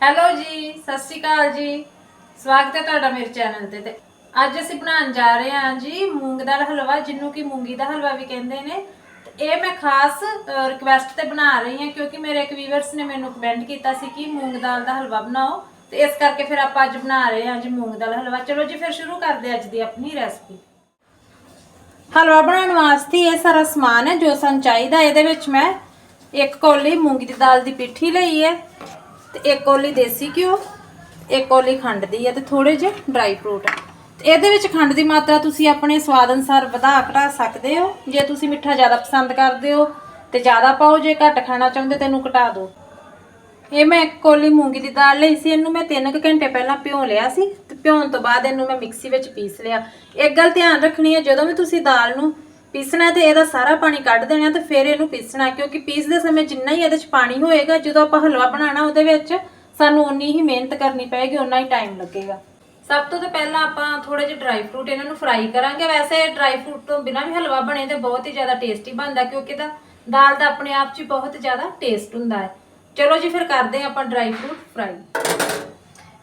Hello ਜੀ, ਸਤਿ ਸ਼੍ਰੀ ਅਕਾਲ ਜੀ। ਸਵਾਗਤ ਹੈ ਤੁਹਾਡਾ ਮੇਰੇ ਚੈਨਲ ਤੇ ਤੇ ਅੱਜ ਅਸੀਂ ਬਣਾਉਣ ਜਾ ਰਹੇ ਹਾਂ ਜੀ ਮੂੰਗ ਦਾਲ ਹਲਵਾ, ਜਿਹਨੂੰ ਕਿ ਮੂੰਗੀ ਦਾ ਹਲਵਾ ਵੀ ਕਹਿੰਦੇ ਨੇ। ਤੇ ਇਹ ਮੈਂ ਖਾਸ ਰਿਕਵੈਸਟ ਤੇ ਬਣਾ ਰਹੀ ਹਾਂ, ਕਿਉਂਕਿ ਮੇਰੇ ਇੱਕ ਵੀਵਰਸ ਨੇ ਮੈਨੂੰ ਕਮੈਂਟ ਕੀਤਾ ਸੀ ਕਿ ਮੂੰਗ ਦਾਲ ਦਾ ਹਲਵਾ ਬਣਾਓ। ਤੇ ਇਸ ਕਰਕੇ ਫਿਰ ਆਪਾਂ ਅੱਜ ਬਣਾ ਰਹੇ ਹਾਂ ਜੀ ਮੂੰਗ ਦਾਲ ਹਲਵਾ। ਚਲੋ ਜੀ, ਫਿਰ ਸ਼ੁਰੂ ਕਰਦੇ ਅੱਜ ਦੀ ਆਪਣੀ ਰੈਸਪੀ ਹਲਵਾ ਬਣਾਉਣ ਵਾਸਤੇ ਇਹ ਸਾਰਾ ਸਮਾਨ ਹੈ ਜੋ ਸਾਨੂੰ ਚਾਹੀਦਾ। ਇਹਦੇ ਵਿੱਚ ਮੈਂ ਇੱਕ ਕੌਲੀ ਮੂੰਗੀ ਦੀ ਦਾਲ ਦੀ ਪਿੱਠੀ ਲਈ ਹੈ। ਤੇ ਇੱਕ ਕੌਲੀ ਦੇਸੀ ਘਿਓ, ਇੱਕ ਕੌਲੀ ਖੰਡ ਦੀ ਹੈ ਤੇ ਥੋੜੇ ਜਿਹੇ ਡਰਾਈ ਫਰੂਟ ਇਹਦੇ ਵਿੱਚ ਖੰਡ ਦੀ ਮਾਤਰਾ ਤੁਸੀਂ ਆਪਣੇ ਸਵਾਦ ਅਨੁਸਾਰ ਵਧਾ ਘਟਾ ਸਕਦੇ ਹੋ। ਜੇ ਤੁਸੀਂ ਮਿੱਠਾ ਜ਼ਿਆਦਾ ਪਸੰਦ ਕਰਦੇ ਹੋ ਤੇ ਜ਼ਿਆਦਾ ਪਾਓ, ਜੇ ਘੱਟ ਖਾਣਾ ਚਾਹੁੰਦੇ ਤੈਨੂੰ ਘਟਾ ਦਿਓ। ਇਹ ਮੈਂ ਇੱਕ ਕੋਲੀ ਮੂੰਗੀ ਦੀ ਦਾਲ ਲਈ ਸੀ, ਇਹਨੂੰ ਮੈਂ 3 ਘੰਟੇ ਪਹਿਲਾਂ ਭਿਓ ਲਿਆ ਸੀ ਤੇ ਭਿਉਣ ਤੋਂ ਬਾਅਦ ਇਹਨੂੰ ਮੈਂ ਮਿਕਸੀ ਵਿੱਚ ਪੀਸ ਲਿਆ। ਇੱਕ ਗੱਲ ਧਿਆਨ ਰੱਖਣੀ ਹੈ, ਜਦੋਂ ਵੀ ਤੁਸੀਂ ਦਾਲ ਨੂੰ ਪੀਸਣਾ ਤੇ ਇਹਦਾ ਸਾਰਾ ਪਾਣੀ ਕੱਢ ਦੇਣਾ ਤੇ ਫਿਰ ਇਹਨੂੰ ਪੀਸਣਾ, ਕਿਉਂਕਿ ਪੀਸਦੇ ਸਮੇਂ ਜਿੰਨਾ ਹੀ ਇਹਦੇ ਵਿੱਚ ਪਾਣੀ ਹੋਏਗਾ, ਜਦੋਂ ਆਪਾਂ ਹਲਵਾ ਬਣਾਉਣਾ ਉਹਦੇ ਵਿੱਚ, ਸਾਨੂੰ ਉਨੀ ਹੀ ਮਿਹਨਤ ਕਰਨੀ ਪਏਗੀ ਉਨਾ ਹੀ ਟਾਈਮ ਲੱਗੇਗਾ। ਸਭ ਤੋਂ ਤਾਂ ਪਹਿਲਾਂ ਆਪਾਂ ਥੋੜੇ ਜਿਹੇ ਡਰਾਈ ਫਰੂਟ ਇਹਨਾਂ ਨੂੰ ਫਰਾਈ ਕਰਾਂਗੇ। ਵੈਸੇ ਡਰਾਈ ਫਰੂਟ ਤੋਂ ਬਿਨਾਂ ਵੀ ਹਲਵਾ ਬਣੇ ਤੇ ਬਹੁਤ ਹੀ ਜ਼ਿਆਦਾ ਟੇਸਟੀ ਬਣਦਾ, ਕਿਉਂਕਿ ਇਹਦਾ ਦਾਲ ਦਾ ਆਪਣੇ ਆਪ 'ਚ ਬਹੁਤ ਜ਼ਿਆਦਾ ਟੇਸਟ ਹੁੰਦਾ ਹੈ। ਚਲੋ ਜੀ, ਫਿਰ ਕਰਦੇ ਹਾਂ ਆਪਾਂ ਡਰਾਈ ਫਰੂਟ ਫਰਾਈ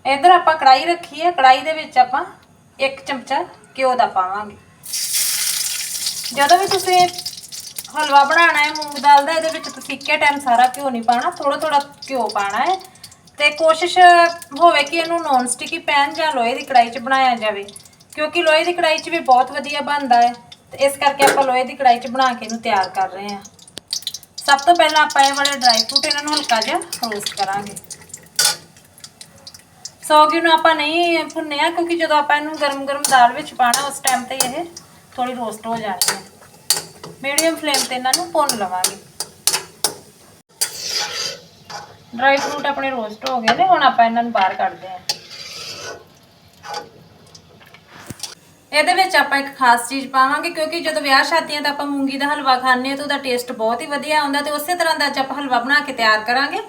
ਇੱਧਰ ਆਪਾਂ ਕੜਾਈ ਰੱਖੀ ਹੈ। ਕੜਾਈ ਦੇ ਵਿੱਚ ਆਪਾਂ ਇੱਕ ਚਮਚਾ ਘਿਓ ਦਾ ਪਾਵਾਂਗੇ। ਜਦੋਂ ਵੀ ਤੁਸੀਂ ਹਲਵਾ ਬਣਾਉਣਾ ਹੈ, ਮੂੰਗ ਦਾਲ ਦਾ, ਇਹਦੇ ਵਿੱਚ ਤੁਸੀਂ ਇੱਕੇ ਟਾਈਮ ਸਾਰਾ ਘਿਓ ਨਹੀਂ ਪਾਣਾ ਥੋੜਾ ਥੋੜਾ ਘਿਓ ਪਾਣਾ ਹੈ। ਤੇ ਕੋਸ਼ਿਸ਼ ਹੋਵੇ ਕਿ ਇਹਨੂੰ ਨੌਨ ਸਟਿਕੀ ਪੈਨ ਜਾਂ ਲੋਹੇ ਦੀ ਕੜਾਈ 'ਚ ਬਣਾਇਆ ਜਾਵੇ, ਕਿਉਂਕਿ ਲੋਹੇ ਦੀ ਕੜਾਈ 'ਚ ਵੀ ਬਹੁਤ ਵਧੀਆ ਬਣਦਾ ਹੈ। ਤੇ ਇਸ ਕਰਕੇ ਆਪਾਂ ਲੋਹੇ ਦੀ ਕੜਾਈ 'ਚ ਬਣਾ ਕੇ ਇਹਨੂੰ ਤਿਆਰ ਕਰ ਰਹੇ ਹਾਂ। ਸਭ ਤੋਂ ਪਹਿਲਾਂ ਆਪਾਂ ਇਹ ਵਾਲੇ ਡਰਾਈ ਫਰੂਟ ਇਹਨਾਂ ਨੂੰ ਹਲਕਾ ਜਿਹਾ ਰੋਸਟ ਕਰਾਂਗੇ। ਸੌਗੀ ਨੂੰ ਆਪਾਂ ਨਹੀਂ ਭੁੰਨਿਆ, ਕਿਉਂਕਿ ਜਦੋਂ ਆਪਾਂ ਇਹਨੂੰ ਗਰਮ-ਗਰਮ ਦਾਲ ਵਿੱਚ ਪਾਣਾ ਉਸ ਟਾਈਮ ਤੇ ਇਹ ਥੋੜੀ ਰੋਸਟ ਹੋ ਜਾਣੀ ਹੈ ਮੀਡੀਅਮ ਫਲੇਮ ਤੇ ਇਹਨਾਂ ਨੂੰ ਭੁੰਨ ਲਵਾਂਗੇ। ਡਰਾਈ ਫਰੂਟ ਆਪਣੇ ਰੋਸਟ ਹੋ ਗਏ ਨੇ, ਹੁਣ ਆਪਾਂ ਇਹਨਾਂ ਨੂੰ ਬਾਹਰ ਕੱਢਦੇ ਹਾਂ। ਇਹਦੇ ਵਿੱਚ ਆਪਾਂ ਇੱਕ ਖਾਸ ਚੀਜ਼ ਪਾਵਾਂਗੇ, ਕਿਉਂਕਿ ਜਦੋਂ ਵਿਆਹ ਸ਼ਾਦੀਆਂ ਤੇ ਆਪਾਂ ਮੂੰਗੀ ਦਾ ਹਲਵਾ ਖਾਂਦੇ ਹਾਂ ਤਾਂ ਉਹਦਾ ਟੇਸਟ ਬਹੁਤ ਹੀ ਵਧੀਆ ਆਉਂਦਾ ਤੇ ਉਸੇ ਤਰ੍ਹਾਂ ਦਾ ਅੱਜ ਆਪਾਂ ਹਲਵਾ ਬਣਾ ਕੇ ਤਿਆਰ ਕਰਾਂਗੇ।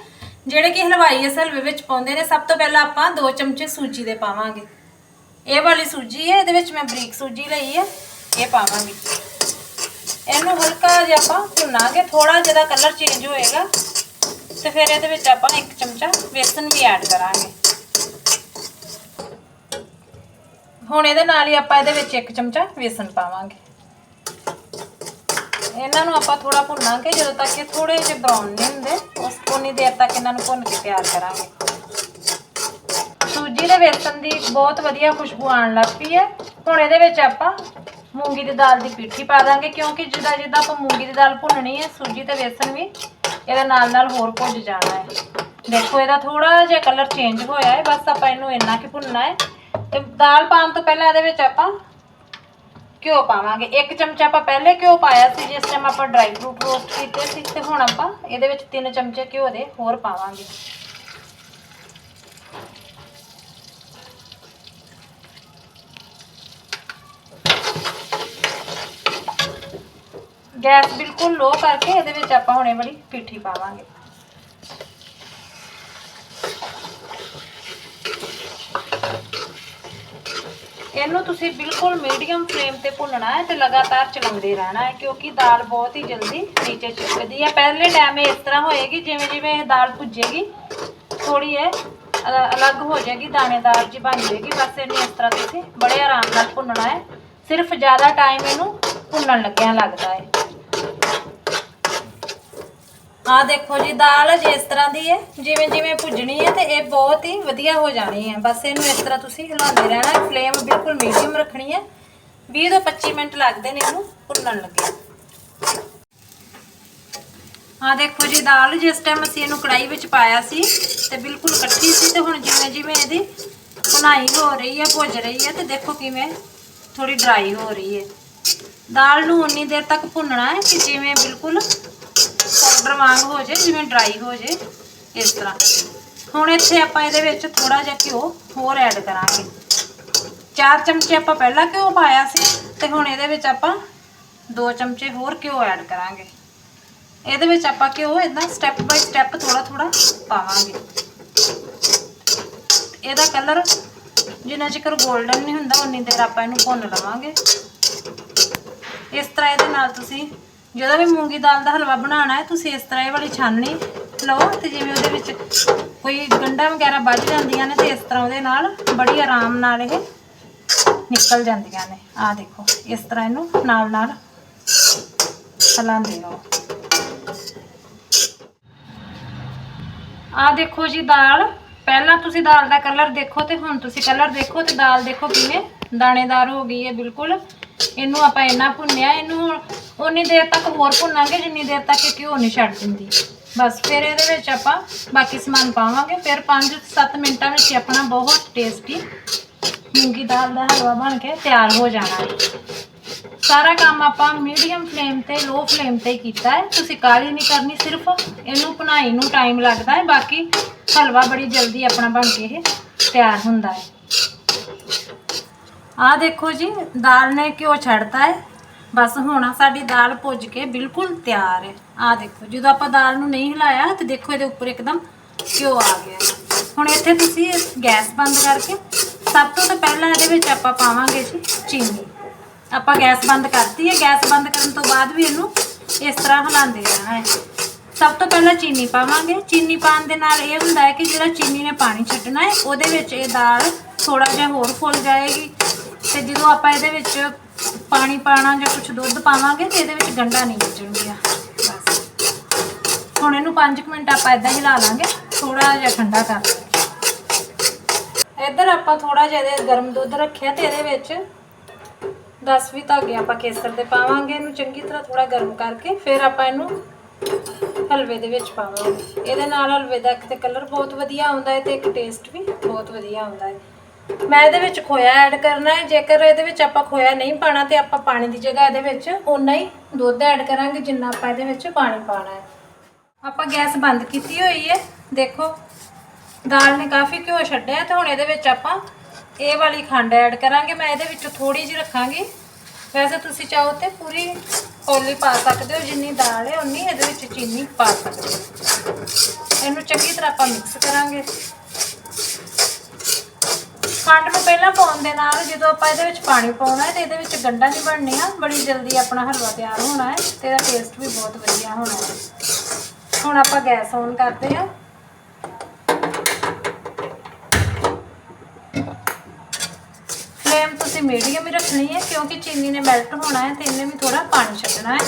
ਜਿਹੜੇ ਕਿ ਹਲਵਾਈ ਇਸ ਹਲਵੇ ਵਿੱਚ ਪਾਉਂਦੇ ਨੇ, ਸਭ ਤੋਂ ਪਹਿਲਾਂ ਆਪਾਂ 2 ਚਮਚੇ ਸੂਜੀ ਦੇ ਪਾਵਾਂਗੇ। ਇਹ ਵਾਲੀ ਸੂਜੀ ਹੈ, ਇਹਦੇ ਵਿੱਚ ਮੈਂ ਬਰੀਕ ਸੂਜੀ ਲਈ ਹੈ। ਇਹ ਪਾਵਾਂਗੇ। ਇਹਨੂੰ ਹਲਕਾ ਜਿਹਾ ਆਪਾਂ ਭੁੰਨਾਂਗੇ ਥੋੜਾ ਜਿਹਾ ਕਲਰ ਚੇਂਜ ਹੋਏਗਾ। ਤੇ ਫਿਰ ਇਹਦੇ ਵਿੱਚ ਆਪਾਂ ਇੱਕ ਚਮਚਾ ਵੇਸਣ ਵੀ ਐਡ ਕਰਾਂਗੇ। ਹੁਣ ਇਹਦੇ ਨਾਲ ਹੀ ਆਪਾਂ ਇਹਦੇ ਵਿੱਚ ਇੱਕ ਚਮਚਾ ਵੇਸਣ ਪਾਵਾਂਗੇ। ਇਹਨਾਂ ਨੂੰ ਆਪਾਂ ਥੋੜਾ ਭੁੰਨਾਂਗੇ, ਜਦੋਂ ਤੱਕ ਇਹ ਥੋੜੇ ਜਿਹੇ ਬਰਾਊਨ ਨਹੀਂ ਹੁੰਦੇ, ਉਸ ਉਨੀ ਦੇਰ ਤੱਕ ਇਹਨਾਂ ਨੂੰ ਭੁੰਨ ਕੇ ਤਿਆਰ ਕਰਾਂਗੇ। ਸੂਜੀ ਦੇ ਵੇਸਣ ਦੀ ਬਹੁਤ ਵਧੀਆ ਖੁਸ਼ਬੂ ਆਉਣ ਲੱਗ ਪਈ ਹੈ। ਹੁਣ ਇਹਦੇ ਵਿੱਚ ਆਪਾਂ ਮੂੰਗੀ ਦੀ ਦਾਲ ਦੀ ਪਿੱਠੀ ਪਾ ਦਾਂਗੇ, ਕਿਉਂਕਿ ਜਿੱਦਾਂ ਜਿੱਦਾਂ ਆਪਾਂ ਮੂੰਗੀ ਦੀ ਦਾਲ ਭੁੰਨਣੀ ਹੈ, ਸੂਜੀ ਤੇ ਵੇਸਣ ਵੀ, ਇਹਦੇ ਨਾਲ ਨਾਲ ਹੋਰ ਭੁੱਜ ਜਾਣਾ ਹੈ। ਦੇਖੋ, ਇਹਦਾ ਥੋੜਾ ਜਿਹਾ ਕਲਰ ਚੇਂਜ ਹੋਇਆ ਹੈ, ਬਸ ਆਪਾਂ ਇਹਨੂੰ ਇੰਨਾ ਕਿ ਭੁੰਨਣਾ ਹੈ। ਤੇ ਦਾਲ ਪਾਉਣ ਤੋਂ ਪਹਿਲਾਂ ਇਹਦੇ ਵਿੱਚ ਆਪਾਂ ਘਿਓ ਪਾਵਾਂਗੇ। ਇੱਕ ਚਮਚਾ ਆਪਾਂ ਪਹਿਲੇ ਘਿਓ ਪਾਇਆ ਸੀ, ਜਿਸ ਟਾਈਮ ਆਪਾਂ ਡਰਾਈ ਫਰੂਟ ਰੋਸਟ ਕੀਤੇ ਸੀ, ਤੇ ਹੁਣ ਆਪਾਂ ਇਹਦੇ ਵਿੱਚ 3 ਚਮਚੇ ਘਿਓ ਦੇ ਹੋਰ ਪਾਵਾਂਗੇ। ਗੈਸ ਬਿਲਕੁਲ ਲੋ ਕਰਕੇ ਇਹਦੇ ਵਿੱਚ ਆਪਾਂ ਹੁਣੇ ਵਾਲੀ ਪਿੱਠੀ ਪਾਵਾਂਗੇ। ਇਹਨੂੰ ਤੁਸੀਂ ਬਿਲਕੁਲ ਮੀਡੀਅਮ ਫਲੇਮ ਤੇ ਭੁੰਨਣਾ ਹੈ ਤੇ ਲਗਾਤਾਰ ਚਲਾਉਂਦੇ ਰਹਿਣਾ ਹੈ ਕਿਉਂਕਿ ਦਾਲ ਬਹੁਤ ਹੀ ਜਲਦੀ ਨੀਚੇ ਚਿਪਕਦੀ ਹੈ। ਪਹਿਲੇ ਟਾਈਮ ਇਸ ਤਰ੍ਹਾਂ ਹੋਏਗੀ, ਜਿਵੇਂ ਜਿਵੇਂ ਇਹ ਦਾਲ ਭੁੱਜੇਗੀ ਥੋੜੀ ਇਹ, ਅ- ਅਲੱਗ ਹੋ ਜਾਏਗੀ, ਦਾਣੇਦਾਰ ਜੀ ਬਣ ਜਾਏਗੀ। ਬਸ ਇਹਨੂੰ ਇਸ ਤਰ੍ਹਾਂ ਤੁਸੀਂ ਬੜੇ ਆਰਾਮ ਨਾਲ ਭੁੰਨਣਾ ਹੈ। ਸਿਰਫ ਜ਼ਿਆਦਾ ਟਾਈਮ ਇਹਨੂੰ ਭੁੰਨਣ ਲੱਗਿਆ ਲੱਗਦਾ ਹੈ। ਆ ਦੇਖੋ ਜੀ, ਦਾਲ ਜੇ ਇਸ ਤਰ੍ਹਾਂ ਦੀ ਹੈ, ਜਿਵੇਂ ਜਿਵੇਂ ਭੁੱਜਣੀ ਹੈ ਤੇ ਇਹ ਬਹੁਤ ਹੀ ਵਧੀਆ ਹੋ ਜਾਣੀ ਹੈ। ਬਸ ਇਹਨੂੰ ਇਸ ਤਰ੍ਹਾਂ ਤੁਸੀਂ ਹਿਲਾਉਂਦੇ ਰਹਿਣਾ ਫਲੇਮ ਬਿਲਕੁਲ ਮੀਡੀਅਮ ਰੱਖਣੀ ਹੈ। 20 ਤੋਂ 25 ਮਿੰਟ ਲੱਗਦੇ ਨੇ ਇਹਨੂੰ ਭੁੰਨਣ ਲੱਗੇ। ਆ ਦੇਖੋ ਜੀ, ਦਾਲ ਜਿਸ ਟਾਈਮ ਅਸੀਂ ਇਹਨੂੰ ਕੜਾਈ ਵਿੱਚ ਪਾਇਆ ਸੀ ਤੇ ਬਿਲਕੁਲ ਇਕੱਠੀ ਸੀ ਤੇ ਹੁਣ ਜਿਵੇਂ ਜਿਵੇਂ ਇਹਦੀ ਭੁਨਾਈ ਹੋ ਰਹੀ ਹੈ, ਭੁੱਜ ਰਹੀ ਹੈ ਤੇ ਦੇਖੋ ਕਿਵੇਂ ਥੋੜੀ ਡਰਾਈ ਹੋ ਰਹੀ ਹੈ। ਦਾਲ ਨੂੰ ਉਨੀ ਦੇਰ ਤੱਕ ਭੁੰਨਣਾ ਹੈ ਕਿ ਜਿਵੇਂ ਬਿਲਕੁਲ ਪਾਊਡਰ ਵਾਂਗ ਹੋ ਜੇ, ਜਿਵੇਂ ਡਰਾਈ ਹੋ ਜੇ, ਇਸ ਤਰ੍ਹਾਂ। ਹੁਣ ਇੱਥੇ ਆਪਾਂ ਇਹਦੇ ਵਿੱਚ ਥੋੜਾ ਜਿਹਾ ਘਿਓ ਹੋਰ ਐਡ ਕਰਾਂਗੇ। 4 ਚਮਚੇ ਆਪਾਂ ਪਹਿਲਾਂ ਘਿਓ ਪਾਇਆ ਸੀ ਤੇ ਹੁਣ ਇਹਦੇ ਵਿੱਚ ਆਪਾਂ 2 ਚਮਚੇ ਹੋਰ ਘਿਓ ਐਡ ਕਰਾਂਗੇ। ਇਹਦੇ ਵਿੱਚ ਆਪਾਂ ਘਿਓ ਇਦਾਂ ਸਟੈਪ ਬਾਈ ਸਟੈਪ ਥੋੜਾ ਥੋੜਾ ਪਾਵਾਂਗੇ। ਇਹਦਾ ਕਲਰ ਜਿੰਨਾ ਚਿਰ 골ਡਨ ਨਹੀਂ ਹੁੰਦਾ, ਉਨੀ ਦੇਰ ਆਪਾਂ ਇਹਨੂੰ ਭੁੰਨ ਲਵਾਂਗੇ। ਇਸ ਤਰ੍ਹਾਂ ਇਹਦੇ ਨਾਲ ਤੁਸੀਂ ਜਦੋਂ ਵੀ ਮੂੰਗੀ ਦਾਲ ਦਾ ਹਲਵਾ ਬਣਾਉਣਾ ਹੈ, ਤੁਸੀਂ ਇਸ ਤਰ੍ਹਾਂ ਇਹ ਵਾਲੀ ਛਾਨਣੀ ਲਓ ਤੇ ਜਿਵੇਂ ਉਹਦੇ ਵਿੱਚ ਕੋਈ ਗੰਢਾਂ ਵਗੈਰਾ ਵੱਜ ਜਾਂਦੀਆਂ ਨੇ ਤੇ ਇਸ ਤਰ੍ਹਾਂ ਉਹਦੇ ਨਾਲ ਬੜੀ ਆਰਾਮ ਨਾਲ ਇਹ ਨਿਕਲ ਜਾਂਦੀਆਂ ਨੇ। ਆਹ ਦੇਖੋ, ਇਸ ਤਰ੍ਹਾਂ ਇਹਨੂੰ ਨਾਲ ਨਾਲ ਹਲਾਉਂਦੇ ਰਹੋ। ਆਹ ਦੇਖੋ ਜੀ ਦਾਲ, ਪਹਿਲਾਂ ਤੁਸੀਂ ਦਾਲ ਦਾ ਕਲਰ ਦੇਖੋ ਤੇ ਹੁਣ ਤੁਸੀਂ ਕਲਰ ਦੇਖੋ ਤੇ ਦਾਲ ਦੇਖੋ ਕਿਵੇਂ ਦਾਣੇਦਾਰ ਹੋ ਗਈ ਹੈ, ਬਿਲਕੁਲ। ਇਹਨੂੰ ਆਪਾਂ ਇੰਨਾ ਭੁੰਨਿਆ, ਇਹਨੂੰ ਉਨੀ ਦੇਰ ਤੱਕ ਹੋਰ ਭੁੰਨਾਂਗੇ, ਜਿੰਨੀ ਦੇਰ ਤੱਕ ਇਹ ਘਿਓ ਨਹੀਂ ਛੱਡ ਦਿੰਦੀ। ਬਸ ਫਿਰ ਇਹਦੇ ਵਿੱਚ ਆਪਾਂ ਬਾਕੀ ਸਮਾਨ ਪਾਵਾਂਗੇ। ਫਿਰ 5-7 ਮਿੰਟਾਂ ਵਿੱਚ ਆਪਣਾ ਬਹੁਤ ਟੇਸਟੀ ਮੂੰਗੀ ਦਾਲ ਦਾ ਹਲਵਾ ਬਣ ਕੇ ਤਿਆਰ ਹੋ ਜਾਣਾ ਹੈ। ਸਾਰਾ ਕੰਮ ਆਪਾਂ ਮੀਡੀਅਮ ਫਲੇਮ ਤੇ ਲੋ ਫਲੇਮ ਤੇ ਹੀ ਕੀਤਾ ਹੈ। ਤੁਸੀਂ ਕਾਲੀ ਨਹੀਂ ਕਰਨੀ, ਸਿਰਫ ਇਹਨੂੰ ਬਣਾਈ ਨੂੰ ਟਾਈਮ ਲੱਗਦਾ ਹੈ। ਬਾਕੀ ਹਲਵਾ ਬੜੀ ਜਲਦੀ ਆਪਣਾ ਬਣ ਕੇ ਇਹ ਤਿਆਰ ਹੁੰਦਾ ਹੈ। ਆਹ ਦੇਖੋ ਜੀ, ਦਾਲ ਨੇ ਘਿਓ ਛੱਡਤਾ ਹੈ। ਬਸ ਹੁਣ ਸਾਡੀ ਦਾਲ ਪੁੱਜ ਕੇ ਬਿਲਕੁਲ ਤਿਆਰ ਹੈ। ਆਹ ਦੇਖੋ, ਜਦੋਂ ਆਪਾਂ ਦਾਲ ਨੂੰ ਨਹੀਂ ਹਿਲਾਇਆ ਤੇ ਦੇਖੋ ਇਹਦੇ ਉੱਪਰ ਇੱਕਦਮ ਘਿਓ ਆ ਗਿਆ। ਹੁਣ ਇੱਥੇ ਤੁਸੀਂ ਗੈਸ ਬੰਦ ਕਰਕੇ, ਸਭ ਤੋਂ ਤਾਂ ਪਹਿਲਾਂ ਇਹਦੇ ਵਿੱਚ ਆਪਾਂ ਪਾਵਾਂਗੇ ਜੀ ਚੀਨੀ। ਆਪਾਂ ਗੈਸ ਬੰਦ ਕਰਤੀ ਹੈ। ਗੈਸ ਬੰਦ ਕਰਨ ਤੋਂ ਬਾਅਦ ਵੀ ਇਹਨੂੰ ਇਸ ਤਰ੍ਹਾਂ ਹਿਲਾਉਂਦੇ ਰਹਿਣਾ ਹੈ। ਸਭ ਤੋਂ ਪਹਿਲਾਂ ਚੀਨੀ ਪਾਵਾਂਗੇ। ਚੀਨੀ ਪਾਉਣ ਦੇ ਨਾਲ ਇਹ ਹੁੰਦਾ ਹੈ ਕਿ ਜਿਹੜਾ ਚੀਨੀ ਨੇ ਪਾਣੀ ਛੱਡਣਾ ਹੈ, ਉਹਦੇ ਵਿੱਚ ਇਹ ਦਾਲ ਥੋੜਾ ਜਿਹਾ ਹੋਰ ਫੁੱਲ ਜਾਏਗੀ। ਤੇ ਜਦੋਂ ਆਪਾਂ ਇਹਦੇ ਵਿੱਚ ਪਾਣੀ ਪਾਣਾ ਜਾਂ ਕੁਝ ਦੁੱਧ ਪਾਵਾਂਗੇ ਤੇ ਇਹਦੇ ਵਿੱਚ ਗੰਢਾ ਨਹੀਂ ਵੱਜਣਗੀਆਂ ਬਸ ਹੁਣ ਇਹਨੂੰ 5 ਮਿੰਟ ਆਪਾਂ ਇਦਾਂ ਹਿਲਾ ਲਾਂਗੇ ਥੋੜਾ ਜਿਹਾ ਠੰਡਾ ਕਰ ਇੱਧਰ ਆਪਾਂ ਥੋੜਾ ਜਿਹਾ ਇਹਦੇ ਗਰਮ ਦੁੱਧ ਰੱਖਿਆ ਤੇ ਇਹਦੇ ਵਿੱਚ 10 ਵੀ ਧਾਗੇ ਆਪਾਂ ਕੇਸਰ ਦੇ ਪਾਵਾਂਗੇ ਇਹਨੂੰ ਚੰਗੀ ਤਰ੍ਹਾਂ ਥੋੜਾ ਗਰਮ ਕਰਕੇ, ਫਿਰ ਆਪਾਂ ਇਹਨੂੰ ਹਲਵੇ ਦੇ ਵਿੱਚ ਪਾਵਾਂਗੇ। ਇਹਦੇ ਨਾਲ ਹਲਵੇ ਦਾ ਇੱਕ ਤੇ ਕਲਰ ਬਹੁਤ ਵਧੀਆ ਆਉਂਦਾ ਹੈ ਤੇ ਇੱਕ ਟੇਸਟ ਵੀ ਬਹੁਤ ਵਧੀਆ ਆਉਂਦਾ ਹੈ। ਮੈਂ ਇਹਦੇ ਵਿੱਚ ਖੋਇਆ ਐਡ ਕਰਨਾ ਹੈ। ਜੇਕਰ ਇਹਦੇ ਵਿੱਚ ਆਪਾਂ ਖੋਇਆ ਨਹੀਂ ਪਾਣਾ ਤੇ ਆਪਾਂ ਪਾਣੀ ਦੀ ਜਗ੍ਹਾ ਇਹਦੇ ਵਿੱਚ ਓਨਾ ਹੀ ਦੁੱਧ ਐਡ ਕਰਾਂਗੇ ਜਿੰਨਾ ਆਪਾਂ ਇਹਦੇ ਵਿੱਚ ਪਾਣੀ ਪਾਣਾ ਹੈ। ਆਪਾਂ ਗੈਸ ਬੰਦ ਕੀਤੀ ਹੋਈ ਹੈ। ਦੇਖੋ, ਦਾਲ ਨੇ ਕਾਫੀ ਘਿਓ ਛੱਡਿਆ ਤੇ ਹੁਣ ਇਹਦੇ ਵਿੱਚ ਆਪਾਂ ਇਹ ਵਾਲੀ ਖੰਡ ਐਡ ਕਰਾਂਗੇ। ਮੈਂ ਇਹਦੇ ਵਿੱਚ ਥੋੜੀ ਜਿਹੀ ਰੱਖਾਂਗੀ। ਵੈਸੇ ਤੁਸੀਂ ਚਾਹੋ ਤੇ ਪੂਰੀ ਕੌਲੀ ਪਾ ਸਕਦੇ ਹੋ, ਜਿੰਨੀ ਦਾਲ ਹੈ ਉਨੀ ਇਹਦੇ ਵਿੱਚ ਚੀਨੀ ਪਾ ਸਕਦੇ ਹੋ। ਇਹਨੂੰ ਚੰਗੀ ਤਰ੍ਹਾਂ ਆਪਾਂ ਮਿਕਸ ਕਰਾਂਗੇ। ਖੰਡ ਨੂੰ ਪਹਿਲਾਂ ਪਾਉਣ ਦੇ ਨਾਲ ਜਦੋਂ ਆਪਾਂ ਇਹਦੇ ਵਿੱਚ ਪਾਣੀ ਪਾਉਣਾ ਹੈ ਤੇ ਇਹਦੇ ਵਿੱਚ ਗੰਢਾਂ ਨਹੀਂ ਬਣਨੀਆਂ ਬੜੀ ਜਲਦੀ ਆਪਣਾ ਹਲਵਾ ਤਿਆਰ ਹੋਣਾ ਹੈ ਤੇ ਇਹਦਾ ਟੇਸਟ ਵੀ ਬਹੁਤ ਵਧੀਆ ਹੋਣਾ ਹੈ। ਹੁਣ ਆਪਾਂ ਗੈਸ ਔਨ ਕਰਦੇ ਹਾਂ। ਫਲੇਮ ਤੁਸੀਂ ਮੀਡੀਅਮ ਹੀ ਰੱਖਣੀ ਹੈ ਕਿਉਂਕਿ ਚੀਨੀ ਨੇ ਮੈਲਟ ਹੋਣਾ ਹੈ ਤੇ ਇਹਨੇ ਵੀ ਥੋੜਾ ਪਾਣੀ ਛੱਡਣਾ ਹੈ।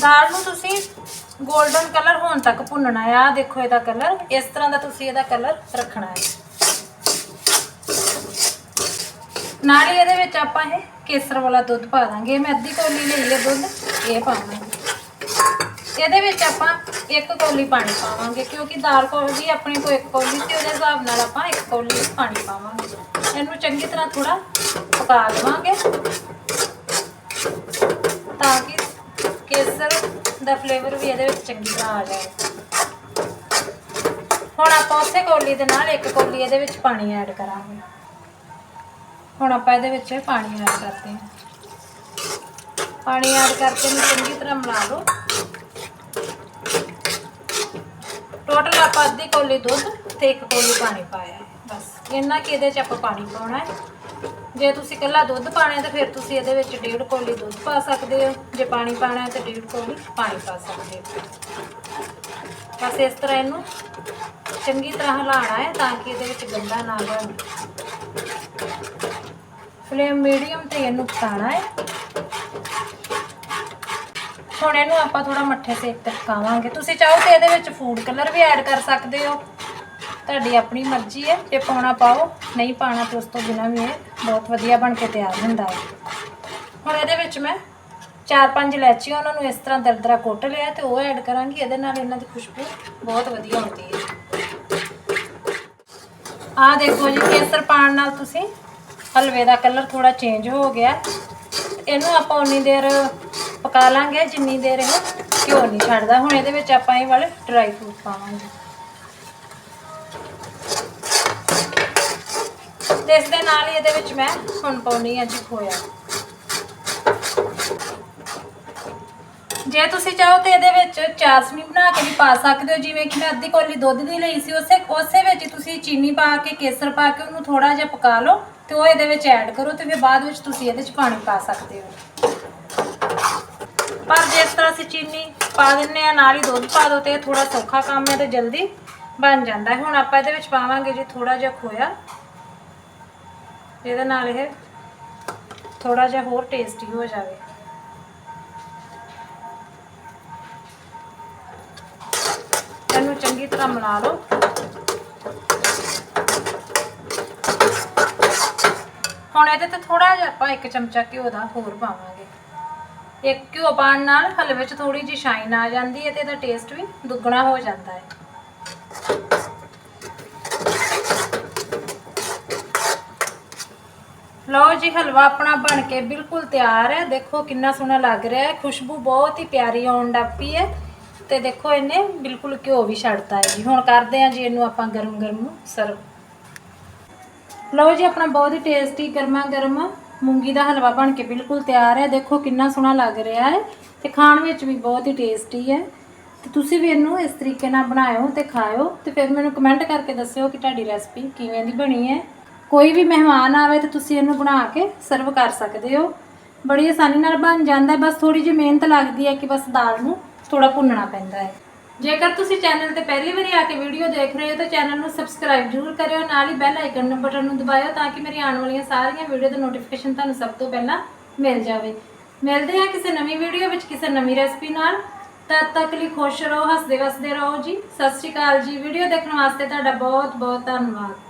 ਦਾਲ ਨੂੰ ਤੁਸੀਂ 골ਡਨ ਕਲਰ ਹੋਣ ਤੱਕ ਭੁੰਨਣਾ ਹੈ। ਆ ਦੇਖੋ ਇਹਦਾ ਕਲਰ ਇਸ ਤਰ੍ਹਾਂ ਦਾ ਤੁਸੀਂ ਇਹਦਾ ਕਲਰ ਰੱਖਣਾ ਹੈ। ਨਾਲ ਹੀ ਇਹਦੇ ਵਿੱਚ ਆਪਾਂ ਇਹ ਕੇਸਰ ਵਾਲਾ ਦੁੱਧ ਪਾ ਦਾਂਗੇ। ਮੈਂ ਅੱਧੀ ਕੌਲੀ ਲਈ ਹੈ ਦੁੱਧ, ਇਹ ਪਾਵਾਂਗੇ। ਇਹਦੇ ਵਿੱਚ ਆਪਾਂ ਇੱਕ ਕੌਲੀ ਪਾਣੀ ਪਾਵਾਂਗੇ, ਕਿਉਂਕਿ ਦਾਲ ਕੌਲੀ ਆਪਣੇ ਕੋਲ ਇੱਕ ਕੌਲੀ ਸੀ, ਉਹਦੇ ਹਿਸਾਬ ਨਾਲ ਆਪਾਂ ਇੱਕ ਕੌਲੀ ਪਾਣੀ ਪਾਵਾਂਗੇ। ਇਹਨੂੰ ਚੰਗੀ ਤਰ੍ਹਾਂ ਥੋੜਾ ਪਕਾ ਲਵਾਂਗੇ, ਤਾਂ ਕਿ ਕੇਸਰ ਦਾ ਫਲੇਵਰ ਵੀ ਇਹਦੇ ਵਿੱਚ ਚੰਗੀ ਤਰ੍ਹਾਂ ਆ ਜਾਏ। ਹੁਣ ਆਪਾਂ ਉਸੇ ਕੌਲੀ ਦੇ ਨਾਲ ਇੱਕ ਕੌਲੀ ਇਹਦੇ ਵਿੱਚ ਪਾਣੀ ਐਡ ਕਰਾਂਗੇ। ਹੁਣ ਆਪਾਂ ਇਹਦੇ ਵਿੱਚ ਪਾਣੀ ਐਡ ਕਰਦੇ ਹਾਂ। ਪਾਣੀ ਐਡ ਕਰਕੇ ਇਹਨੂੰ ਚੰਗੀ ਤਰ੍ਹਾਂ ਮਿਲਾ ਲਓ। ਟੋਟਲ ਆਪਾਂ ਅੱਧੀ ਕੌਲੀ ਦੁੱਧ ਤੇ ਇੱਕ ਕੌਲੀ ਪਾਣੀ ਪਾਇਆ ਬਸ, ਇੰਨਾ ਕਿ ਇਹਦੇ 'ਚ ਆਪਾਂ ਪਾਣੀ ਪਾਉਣਾ ਹੈ। ਜੇ ਤੁਸੀਂ ਇਕੱਲਾ ਦੁੱਧ ਪਾਣਾ ਹੈ ਤਾਂ ਫਿਰ ਤੁਸੀਂ ਇਹਦੇ ਵਿੱਚ ਡੇਢ ਕੌਲੀ ਦੁੱਧ ਪਾ ਸਕਦੇ ਹੋ। ਜੇ ਪਾਣੀ ਪਾਣਾ ਹੈ ਤਾਂ ਡੇਢ ਕੌਲੀ ਪਾਣੀ ਪਾ ਸਕਦੇ ਹੋ। ਬਸ ਇਸ ਤਰ੍ਹਾਂ ਇਹਨੂੰ ਚੰਗੀ ਤਰ੍ਹਾਂ ਹਿਲਾਉਣਾ ਹੈ ਤਾਂ ਕਿ ਇਹਦੇ ਵਿੱਚ ਗੰਦਾ ਨਾ ਬਣੇ ਫਲੇਮ ਮੀਡੀਅਮ ਤੇ ਇਹਨੂੰ ਪਕਾਉਣਾ ਹੈ। ਹੁਣ ਇਹਨੂੰ ਆਪਾਂ ਥੋੜਾ ਮੱਠੇ ਸੇਕ ਤੇ ਪਕਾਵਾਂਗੇ। ਤੁਸੀਂ ਚਾਹੋ ਤੇ ਇਹਦੇ ਵਿੱਚ ਫੂਡ ਕਲਰ ਵੀ ਐਡ ਕਰ ਸਕਦੇ ਹੋ। ਤੁਹਾਡੀ ਆਪਣੀ ਮਰਜ਼ੀ ਹੈ। ਜੇ ਪਾਉਣਾ ਪਾਓ, ਨਹੀਂ ਪਾਣਾ ਤੇ ਉਸ ਤੋਂ ਬਿਨਾਂ ਵੀ ਇਹ ਬਹੁਤ ਵਧੀਆ ਬਣ ਕੇ ਤਿਆਰ ਹੁੰਦਾ ਹੈ। ਹੁਣ ਇਹਦੇ ਵਿੱਚ ਮੈਂ ਚਾਰ ਪੰਜ ਇਲਾਚੀਆਂ, ਉਹਨਾਂ ਨੂੰ ਇਸ ਤਰ੍ਹਾਂ ਦਰਦਰਾ ਕੁੱਟ ਲਿਆ ਤੇ ਉਹ ਐਡ ਕਰਾਂਗੀ। ਇਹਦੇ ਨਾਲ ਇਹਨਾਂ ਦੀ ਖੁਸ਼ਬੂ ਬਹੁਤ ਵਧੀਆ ਆਉਂਦੀ ਹੈ। ਆਹ ਦੇਖੋ ਜੀ ਕੇਸਰ ਪਾਣ ਨਾਲ ਤੁਸੀਂ ਹਲਵੇ ਦਾ ਕਲਰ ਥੋੜਾ ਚੇਂਜ ਹੋ ਗਿਆ। ਇਹਨੂੰ ਆਪਾਂ ਉਨੀ ਦੇਰ ਪਕਾ ਲਾਂਗੇ, ਜਿੰਨੀ ਦੇਰ ਇਹ ਘਿਓ ਨਹੀਂ ਛੱਡਦਾ। ਹੁਣ ਇਹਦੇ ਵਿੱਚ ਆਪਾਂ ਇਹ ਵਾਲੇ ਡਰਾਈ ਫਰੂਟ ਪਾਵਾਂਗੇ। ਤੇ ਇਸ ਦੇ ਨਾਲ ਹੀ ਇਹਦੇ ਵਿੱਚ ਮੈਂ ਹੁਣ ਪਾਉਣੀ ਹੈ ਜੀ ਖੋਇਆ। ਜੇ ਤੁਸੀਂ ਚਾਹੋ ਤੇ ਇਹਦੇ ਵਿੱਚ ਚਾਸਨੀ ਬਣਾ ਕੇ ਵੀ ਪਾ ਸਕਦੇ ਹੋ। ਜਿਵੇਂ ਕਿ ਮੈਂ ਅੱਧੀ ਕੋਲੀ ਦੁੱਧ ਦੀ ਲਈ ਸੀ, ਉਸੇ ਉਸੇ ਵਿੱਚ ਤੁਸੀਂ ਚੀਨੀ ਪਾ ਕੇ, ਕੇਸਰ ਪਾ ਕੇ ਉਹਨੂੰ ਥੋੜਾ ਜਿਹਾ ਪਕਾ ਲਓ। ਤੇ ਉਹ ਇਹਦੇ ਵਿੱਚ ਐਡ ਕਰੋ ਤੇ ਫਿਰ ਬਾਅਦ ਵਿੱਚ ਤੁਸੀਂ ਇਹਦੇ ਵਿੱਚ ਪਾਣੀ ਪਾ ਸਕਦੇ ਹੋ। ਪਰ ਜੇ ਇਸ ਤਰ੍ਹਾਂ ਅਸੀਂ ਚੀਨੀ ਪਾ ਦਿੰਨੇ ਆ ਨਾਲ ਹੀ ਦੁੱਧ ਪਾ ਦੋ ਤੇ ਇਹ ਥੋੜਾ ਸੌਖਾ ਕੰਮ ਹੈ ਤੇ ਜਲਦੀ ਬਣ ਜਾਂਦਾ ਹੈ। ਹੁਣ ਆਪਾਂ ਇਹਦੇ ਵਿੱਚ ਪਾਵਾਂਗੇ ਜੀ ਥੋੜਾ ਜਿਹਾ ਖੋਇਆ। ਇਹਦੇ ਨਾਲ ਇਹ ਥੋੜਾ ਜਿਹਾ ਹੋਰ ਟੇਸਟੀ ਹੋ ਜਾਵੇ। ਇਹਨੂੰ ਚੰਗੀ ਤਰ੍ਹਾਂ ਮਿਲਾ ਲਓ। ਹੁਣ ਇਹਦੇ ਤੇ ਥੋੜਾ ਜਿਹਾ ਆਪਾਂ ਇੱਕ ਚਮਚਾ ਘਿਓ ਦਾ ਹੋਰ ਪਾਵਾਂਗੇ। ਇੱਕ ਘਿਓ ਪਾਉਣ ਨਾਲ ਹਲਵੇ 'ਚ ਥੋੜੀ ਜਿਹੀ ਸ਼ਾਈਨ ਆ ਜਾਂਦੀ ਹੈ ਤੇ ਇਹਦਾ ਟੇਸਟ ਵੀ ਦੁੱਗਣਾ ਹੋ ਜਾਂਦਾ ਹੈ। ਲਓ ਜੀ, ਹਲਵਾ ਆਪਣਾ ਬਣ ਕੇ ਬਿਲਕੁਲ ਤਿਆਰ ਹੈ। ਦੇਖੋ ਕਿੰਨਾ ਸੋਹਣਾ ਲੱਗ ਰਿਹਾ ਹੈ। ਖੁਸ਼ਬੂ ਬਹੁਤ ਹੀ ਪਿਆਰੀ ਆਉਣ ਲੱਗ ਪਈ ਹੈ ਤੇ ਦੇਖੋ ਇਹਨੇ ਬਿਲਕੁਲ ਘਿਓ ਵੀ ਛੱਡਤਾ ਹੈ ਜੀ। ਹੁਣ ਕਰਦੇ ਹਾਂ ਜੀ ਇਹਨੂੰ ਆਪਾਂ ਗਰਮ ਗਰਮ ਸਰਵ। ਲਓ ਜੀ, ਆਪਣਾ ਬਹੁਤ ਹੀ ਟੇਸਟੀ ਗਰਮਾ ਗਰਮ ਮੂੰਗੀ ਦਾ ਹਲਵਾ ਬਣ ਕੇ ਬਿਲਕੁਲ ਤਿਆਰ ਹੈ। ਦੇਖੋ ਕਿੰਨਾ ਸੋਹਣਾ ਲੱਗ ਰਿਹਾ ਹੈ ਤੇ ਖਾਣ ਵਿੱਚ ਵੀ ਬਹੁਤ ਹੀ ਟੇਸਟੀ ਹੈ। ਤੇ ਤੁਸੀਂ ਵੀ ਇਹਨੂੰ ਇਸ ਤਰੀਕੇ ਨਾਲ ਬਣਾਇਓ ਤੇ ਖਾਇਓ ਤੇ ਫਿਰ ਮੈਨੂੰ ਕਮੈਂਟ ਕਰਕੇ ਦੱਸਿਓ ਕਿ ਤੁਹਾਡੀ ਰੈਸਪੀ ਕਿਵੇਂ ਦੀ ਬਣੀ ਹੈ। ਕੋਈ ਵੀ ਮਹਿਮਾਨ ਆਵੇ ਤੇ ਤੁਸੀਂ ਇਹਨੂੰ ਬਣਾ ਕੇ ਸਰਵ ਕਰ ਸਕਦੇ ਹੋ। ਬੜੀ ਆਸਾਨੀ ਨਾਲ ਬਣ ਜਾਂਦਾ ਬਸ ਥੋੜੀ ਜਿਹੀ ਮਿਹਨਤ ਲੱਗਦੀ ਹੈ ਕਿ ਬਸ ਦਾਲ ਨੂੰ ਥੋੜਾ ਭੁੰਨਣਾ ਪੈਂਦਾ ਹੈ। ਜੇਕਰ ਤੁਸੀਂ ਚੈਨਲ ਤੇ ਪਹਿਲੀ ਵਾਰੀ ਆ ਕੇ ਵੀਡੀਓ ਦੇਖ ਰਹੇ ਹੋ ਤਾਂ ਚੈਨਲ ਨੂੰ ਸਬਸਕ੍ਰਾਈਬ ਜ਼ਰੂਰ ਕਰਿਓ, ਨਾਲ ਹੀ ਬੈਲ ਆਈਕਨ ਨੂੰ ਬਟਨ ਨੂੰ ਦਬਾਇਓ ਤਾਂ ਕਿ ਮੇਰੀ ਆਉਣ ਵਾਲੀਆਂ ਸਾਰੀਆਂ ਵੀਡੀਓ ਦਾ ਨੋਟੀਫਿਕੇਸ਼ਨ ਤੁਹਾਨੂੰ ਸਭ ਤੋਂ ਪਹਿਲਾਂ ਮਿਲ ਜਾਵੇ। ਮਿਲਦੇ ਹਾਂ ਕਿਸੇ ਨਵੀਂ ਵੀਡੀਓ ਵਿੱਚ ਕਿਸੇ ਨਵੀਂ ਰੈਸਪੀ ਨਾਲ। ਤਦ ਤੱਕ ਲਈ ਖੁਸ਼ ਰਹੋ, ਹੱਸਦੇ ਵਸਦੇ ਰਹੋ ਜੀ। ਸਤਿ ਸ਼੍ਰੀ ਅਕਾਲ ਜੀ। ਵੀਡੀਓ ਦੇਖਣ ਵਾਸਤੇ ਤੁਹਾਡਾ ਬਹੁਤ ਬਹੁਤ ਧੰਨਵਾਦ।